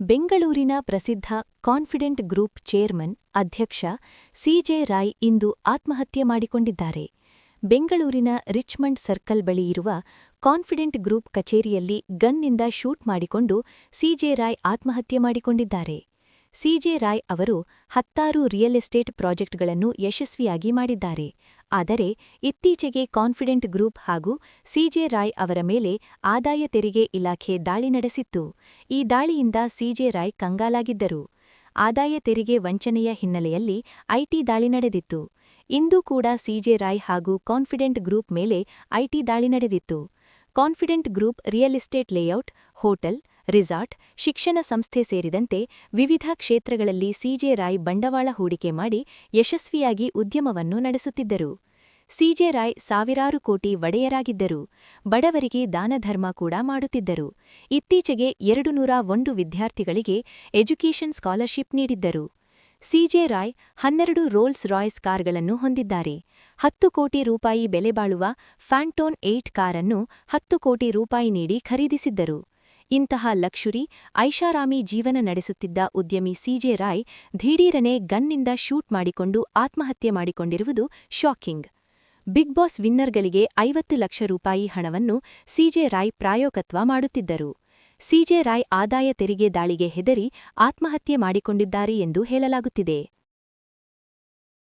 ಬೆಂಗಳೂರಿನ ಪ್ರಸಿದ್ಧ confident group chairman ಅಧ್ಯಕ್ಷ ಸಿಜೆ ರಾಯ್ ಇಂದು ಆತ್ಮಹತ್ಯೆ ಮಾಡಿಕೊಂಡಿದ್ದಾರೆ. ಬೆಂಗಳೂರಿನ ರಿಚ್ಮಂಡ್ ಸರ್ಕಲ್ ಬಳಿ ಇರುವ ಕಾನ್ಫಿಡೆಂಟ್ ಗ್ರೂಪ್ ಕಚೇರಿಯಲ್ಲಿ ಗನ್ನಿಂದ ಶೂಟ್ ಮಾಡಿಕೊಂಡು ಸಿಜೆ ರಾಯ್ ಆತ್ಮಹತ್ಯೆ ಮಾಡಿಕೊಂಡಿದ್ದಾರೆ. ಸಿಜೆ ರಾಯ್ ಅವರು ಹತ್ತಾರು ರಿಯಲ್ ಎಸ್ಟೇಟ್ ಪ್ರಾಜೆಕ್ಟ್ಗಳನ್ನು ಯಶಸ್ವಿಯಾಗಿ ಮಾಡಿದ್ದಾರೆ. ಆದರೆ, ಇತ್ತೀಚೆಗೆ ಕಾನ್ಫಿಡೆಂಟ್ ಗ್ರೂಪ್ ಹಾಗೂ ಸಿಜೆ ರಾಯ್ ಅವರ ಮೇಲೆ ಆದಾಯ ತೆರಿಗೆ ಇಲಾಖೆ ದಾಳಿ ನಡೆಸಿತ್ತು. ಈ ದಾಳಿಯಿಂದ ಸಿಜೆ ರಾಯ್ ಕಂಗಾಲಾಗಿದ್ದರು. ಆದಾಯ ತೆರಿಗೆ ವಂಚನೆಯ ಹಿನ್ನೆಲೆಯಲ್ಲಿ ಐಟಿ ದಾಳಿ ನಡೆದಿತ್ತು. ಇಂದೂ ಕೂಡ ಸಿಜೆ ರಾಯ್ ಹಾಗೂ ಕಾನ್ಫಿಡೆಂಟ್ ಗ್ರೂಪ್ ಮೇಲೆ ಐಟಿ ದಾಳಿ ನಡೆದಿತ್ತು. Confident Group real estate layout, hotel resort, ಶಿಕ್ಷಣ ಸಂಸ್ಥೆ ಸೇರಿದಂತೆ ವಿವಿಧ ಕ್ಷೇತ್ರಗಳಲ್ಲಿ ಸಿಜೆ ರಾಯ್ ಬಂಡವಾಳ ಹೂಡಿಕೆ ಮಾಡಿ ಯಶಸ್ವಿಯಾಗಿ ಉದ್ಯಮವನ್ನು ನಡೆಸುತ್ತಿದ್ದರು. ಸಿಜೆ ರಾಯ್ ಸಾವಿರಾರು ಕೋಟಿ ಒಡೆಯರಾಗಿದ್ದರು. ಬಡವರಿಗೆ ದಾನಧರ್ಮ ಕೂಡ ಮಾಡುತ್ತಿದ್ದರು. ಇತ್ತೀಚೆಗೆ ಎರಡು ನೂರ ಒಂದು ವಿದ್ಯಾರ್ಥಿಗಳಿಗೆ ಎಜುಕೇಷನ್ ಸ್ಕಾಲರ್ಶಿಪ್ ನೀಡಿದ್ದರು. ಸಿಜೆ ರಾಯ್ ಹನ್ನೆರಡು ರೋಲ್ಸ್ ರಾಯ್ಸ್ ಕಾರ್ಗಳನ್ನು ಹೊಂದಿದ್ದಾರೆ. ಹತ್ತು ಕೋಟಿ ರೂಪಾಯಿ ಬೆಲೆ ಬಾಳುವ ಫ್ಯಾಂಟೋನ್ ಏಟ್ ಕಾರನ್ನು ಹತ್ತು ಕೋಟಿ ರೂಪಾಯಿ ನೀಡಿ ಖರೀದಿಸಿದ್ದರು. ಇಂತಹ ಲಕ್ಷುರಿ ಐಷಾರಾಮಿ ಜೀವನ ನಡೆಸುತ್ತಿದ್ದ ಉದ್ಯಮಿ ಸಿಜೆ ರಾಯ್ ಧೀಡೀರನೆ ಗನ್ನಿಂದ ಶೂಟ್ ಮಾಡಿಕೊಂಡು ಆತ್ಮಹತ್ಯೆ ಮಾಡಿಕೊಂಡಿರುವುದು ಶಾಕಿಂಗ್. ಬಿಗ್ ಬಾಸ್ ವಿನ್ನರ್ಗಳಿಗೆ ಐವತ್ತು ಲಕ್ಷ ರೂಪಾಯಿ ಹಣವನ್ನು ಸಿಜೆ ರಾಯ್ ಪ್ರಾಯೋಗತ್ವ ಮಾಡುತ್ತಿದ್ದರು. ಸಿಜೆ ರಾಯ್ ಆದಾಯ ತೆರಿಗೆ ದಾಳಿಗೆ ಹೆದರಿ ಆತ್ಮಹತ್ಯೆ ಮಾಡಿಕೊಂಡಿದ್ದಾರೆ ಎಂದು ಹೇಳಲಾಗುತ್ತಿದೆ.